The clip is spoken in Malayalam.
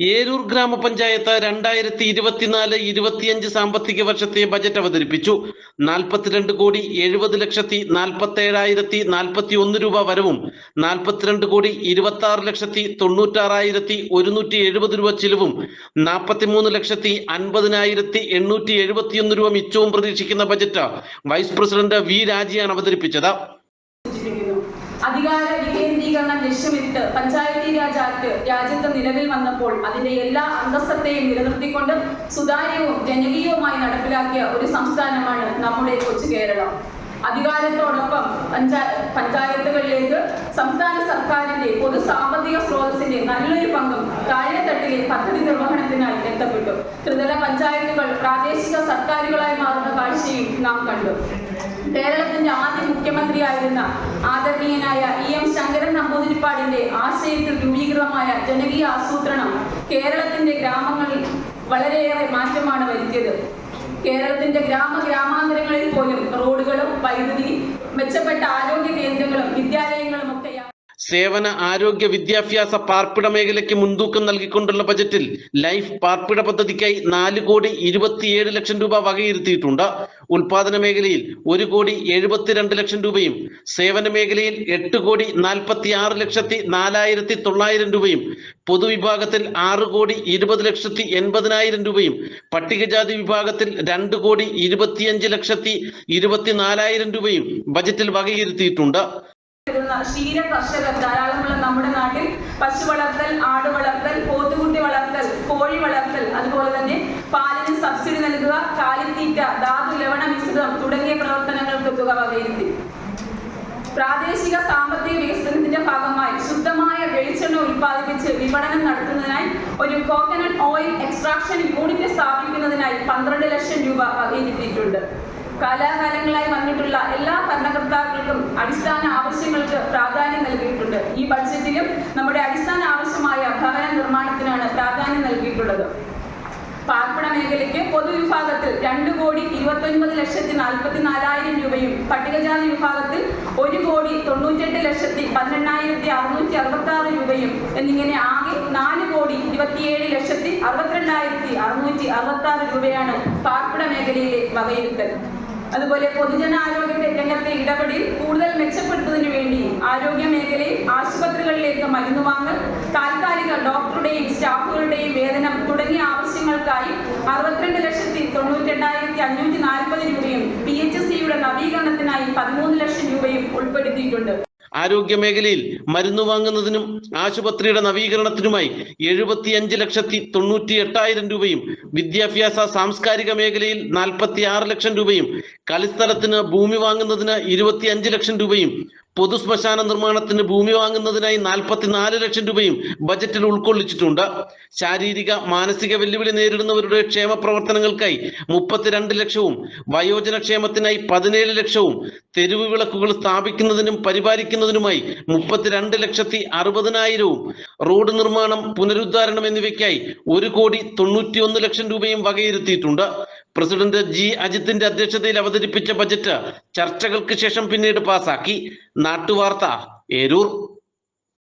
ഏരൂർ ഗ്രാമപഞ്ചായത്ത് രണ്ടായിരത്തി ഇരുപത്തിനാല് ഇരുപത്തിയഞ്ച് സാമ്പത്തിക വർഷത്തെ ബജറ്റ് അവതരിപ്പിച്ചു. നാൽപ്പത്തിരണ്ട് കോടി എഴുപത് ലക്ഷത്തി നാൽപ്പത്തി ഏഴായിരത്തി നാൽപ്പത്തി ഒന്ന് രൂപ വരവും. നാൽപ്പത്തിരണ്ട് കോടി ഇരുപത്തി ആറ് ലക്ഷത്തി തൊണ്ണൂറ്റാറായിരത്തി ഒരുന്നൂറ്റി എഴുപത് രൂപ ചിലവും. നാൽപ്പത്തിമൂന്ന് ലക്ഷത്തി അൻപതിനായിരത്തി എണ്ണൂറ്റി എഴുപത്തിയൊന്ന് രൂപ മിച്ചവും പ്രതീക്ഷിക്കുന്ന ബജറ്റ് വൈസ് പ്രസിഡന്റ് വി രാജിയാണ് അവതരിപ്പിച്ചത്. അധികാര വികേന്ദ്രീകരണം ലക്ഷ്യമിട്ട് പഞ്ചായത്തി രാജ് ആക്ട് രാജ്യത്ത് നിലവിൽ വന്നപ്പോൾ അതിന്റെ എല്ലാ അന്തസ്സത്തെയും നിലനിർത്തിക്കൊണ്ട് സുതാര്യവും ജനകീയവുമായി നടപ്പിലാക്കിയ ഒരു സംസ്ഥാനമാണ് നമ്മുടെ കൊച്ചു കേരളം. അധികാരത്തോടൊപ്പം പഞ്ചാ പഞ്ചായത്തുകളിലേക്ക് സംസ്ഥാന സർക്കാരിന്റെ പൊതു സാമ്പത്തിക സ്രോതസ്സിന്റെ നല്ലൊരു പങ്കും താഴെത്തട്ടിലെ പദ്ധതി നിർവഹണത്തിനായി എത്തപ്പെട്ടു. ത്രിതല പഞ്ചായത്തുകൾ പ്രാദേശിക സർക്കാരുകളായി മാറുന്ന കാഴ്ചയും നാം കണ്ടു. കേരളത്തിന്റെ ആദ്യ മുഖ്യമന്ത്രിയായിരുന്ന ആദരണീയനായ ഇ എം ശങ്കരൻ നമ്പൂതിരിപ്പാടിന്റെ ആശയത്തിൽ രൂപീകൃതമായ ജനകീയ ആസൂത്രണം കേരളത്തിന്റെ ഗ്രാമങ്ങളിൽ വളരെയേറെ മാറ്റമാണ് വരുത്തിയത്. കേരളത്തിന്റെ ഗ്രാമ ഗ്രാമാന്തരങ്ങളിൽ പോലും റോഡുകളും വൈദ്യുതി മെച്ചപ്പെട്ട ആരോഗ്യ കേന്ദ്രങ്ങളും ഒക്കെയാണ് സേവന ആരോഗ്യ വിദ്യാഭ്യാസ പാർപ്പിട മേഖലയ്ക്ക് മുൻതൂക്കം നൽകിക്കൊണ്ടുള്ള ബജറ്റിൽ ലൈഫ് പാർപ്പിട പദ്ധതിക്കായി നാല് കോടി ഇരുപത്തിയേഴ് ലക്ഷം രൂപ വകയിരുത്തിയിട്ടുണ്ട്. ഉൽപാദന മേഖലയിൽ ഒരു കോടി എഴുപത്തിരണ്ട് ലക്ഷം രൂപയും സേവന മേഖലയിൽ എട്ട് കോടി നാൽപ്പത്തി ആറ് ലക്ഷത്തി നാലായിരത്തി തൊള്ളായിരം രൂപയും പൊതുവിഭാഗത്തിൽ ആറ് കോടി ഇരുപത് ലക്ഷത്തി എൺപതിനായിരം രൂപയും പട്ടികജാതി വിഭാഗത്തിൽ രണ്ട് കോടി ഇരുപത്തിയഞ്ച് ലക്ഷത്തി ഇരുപത്തിനാലായിരം രൂപയും ബജറ്റിൽ വകയിരുത്തിയിട്ടുണ്ട്. വരുന്ന ക്ഷീര കർഷകർ ധാരാളമുള്ള നമ്മുടെ നാട്ടിൽ പശു വളർത്തൽ ആട് വളർത്തൽ പോത്തുകുട്ടി വളർത്തൽ കോഴി വളർത്തൽ അതുപോലെ തന്നെ പാലിന് സബ്സിഡി നൽകുക കാലിത്തീറ്റ ധാതു ലവണ മിശ്രിതം തുടങ്ങിയ പ്രവർത്തനങ്ങൾക്ക് തുക വകയിരുത്തി. പ്രാദേശിക സാമ്പത്തിക വികസനത്തിന്റെ ഭാഗമായി ശുദ്ധമായ വെളിച്ചെണ്ണ ഉൽപ്പാദിപ്പിച്ച് വിപണനം നടത്തുന്നതിനായി ഒരു കോക്കനട്ട് ഓയിൽ എക്സ്ട്രാക്ഷൻ യൂണിറ്റ് സ്ഥാപിക്കുന്നതിനായി പന്ത്രണ്ട് ലക്ഷം രൂപ വകയിരുത്തിയിട്ടുണ്ട്. കാലാകാലങ്ങളായി വന്നിട്ടുള്ള എല്ലാ ഭരണകർത്താക്കൾക്കും അടിസ്ഥാന ആവശ്യങ്ങൾക്ക് പ്രാധാന്യം നൽകിയിട്ടുണ്ട്. ഈ ബഡ്ജറ്റിലും നമ്മുടെ അടിസ്ഥാന ആവശ്യമായ ഭവന നിർമ്മാണത്തിനാണ് പ്രാധാന്യം നൽകിയിട്ടുള്ളത്. പാർപ്പിട മേഖലയ്ക്ക് പൊതുവിഭാഗത്തിൽ രണ്ട് കോടി ഇരുപത്തൊൻപത് ലക്ഷത്തി നാൽപ്പത്തി നാലായിരം രൂപയും പട്ടികജാതി വിഭാഗത്തിൽ ഒരു കോടി തൊണ്ണൂറ്റെട്ട് ലക്ഷത്തി പന്ത്രണ്ടായിരത്തി അറുന്നൂറ്റി അറുപത്തി ആറ് രൂപയും എന്നിങ്ങനെ ആകെ നാല് കോടി ഇരുപത്തിയേഴ് ലക്ഷത്തി അറുപത്തിരണ്ടായിരത്തി അറുന്നൂറ്റി അറുപത്തി ആറ് രൂപയാണ് പാർപ്പിട മേഖലയിലെ വകയിരുത്തൽ. അതുപോലെ പൊതുജനാരോഗ്യ രംഗത്തെ ഇടപെടൽ കൂടുതൽ മെച്ചപ്പെടുത്തുന്നതിന് വേണ്ടി ആരോഗ്യ മേഖലയിൽ ആശുപത്രികളിലേക്ക് മരുന്ന് വാങ്ങൽ താൽക്കാലിക ഡോക്ടറുടെയും സ്റ്റാഫുകളുടെയും വേതനം തുടങ്ങിയ ആവശ്യങ്ങൾക്കായി അറുപത്തിരണ്ട് ലക്ഷത്തി തൊണ്ണൂറ്റെട്ടായിരത്തി അഞ്ഞൂറ്റി നാൽപ്പത് രൂപയും പി എച്ച് സിയുടെ നവീകരണത്തിനായി പതിമൂന്ന് ലക്ഷം രൂപയും ഉൾപ്പെടുത്തിയിട്ടുണ്ട്. ആരോഗ്യ മേഖലയിൽ മരുന്ന് വാങ്ങുന്നതിനും ആശുപത്രിയുടെ നവീകരണത്തിനുമായി എഴുപത്തി അഞ്ച് ലക്ഷത്തി തൊണ്ണൂറ്റി എട്ടായിരം രൂപയും വിദ്യാഭ്യാസ സാംസ്കാരിക മേഖലയിൽ നാൽപ്പത്തി ആറ് ലക്ഷം രൂപയും കളിസ്ഥലത്തിന് ഭൂമി വാങ്ങുന്നതിന് ഇരുപത്തി അഞ്ച് ലക്ഷം രൂപയും പൊതു ശ്മശാന നിർമ്മാണത്തിന് ഭൂമി വാങ്ങുന്നതിനായി നാൽപ്പത്തിനാല് ലക്ഷം രൂപയും ബജറ്റിൽ ഉൾക്കൊള്ളിച്ചിട്ടുണ്ട്. ശാരീരിക മാനസിക വെല്ലുവിളി നേരിടുന്നവരുടെ ക്ഷേമ പ്രവർത്തനങ്ങൾക്കായി മുപ്പത്തിരണ്ട് ലക്ഷവും വയോജന ക്ഷേമത്തിനായി പതിനേഴ് ലക്ഷവും തെരുവ് വിളക്കുകൾ സ്ഥാപിക്കുന്നതിനും പരിപാലിക്കുന്നതിനുമായി മുപ്പത്തിരണ്ട് ലക്ഷത്തി അറുപതിനായിരവും റോഡ് നിർമ്മാണം പുനരുദ്ധാരണം എന്നിവയ്ക്കായി ഒരു കോടി തൊണ്ണൂറ്റിയൊന്ന് ലക്ഷം രൂപയും വകയിരുത്തിയിട്ടുണ്ട്. പ്രസിഡന്റ് ജി അജിത്തിന്റെ അധ്യക്ഷതയിൽ അവതരിപ്പിച്ച ബജറ്റ് ചർച്ചകൾക്ക് ശേഷം പിന്നീട് പാസാക്കി. നാട്ടുവാർത്ത ഏരൂർ.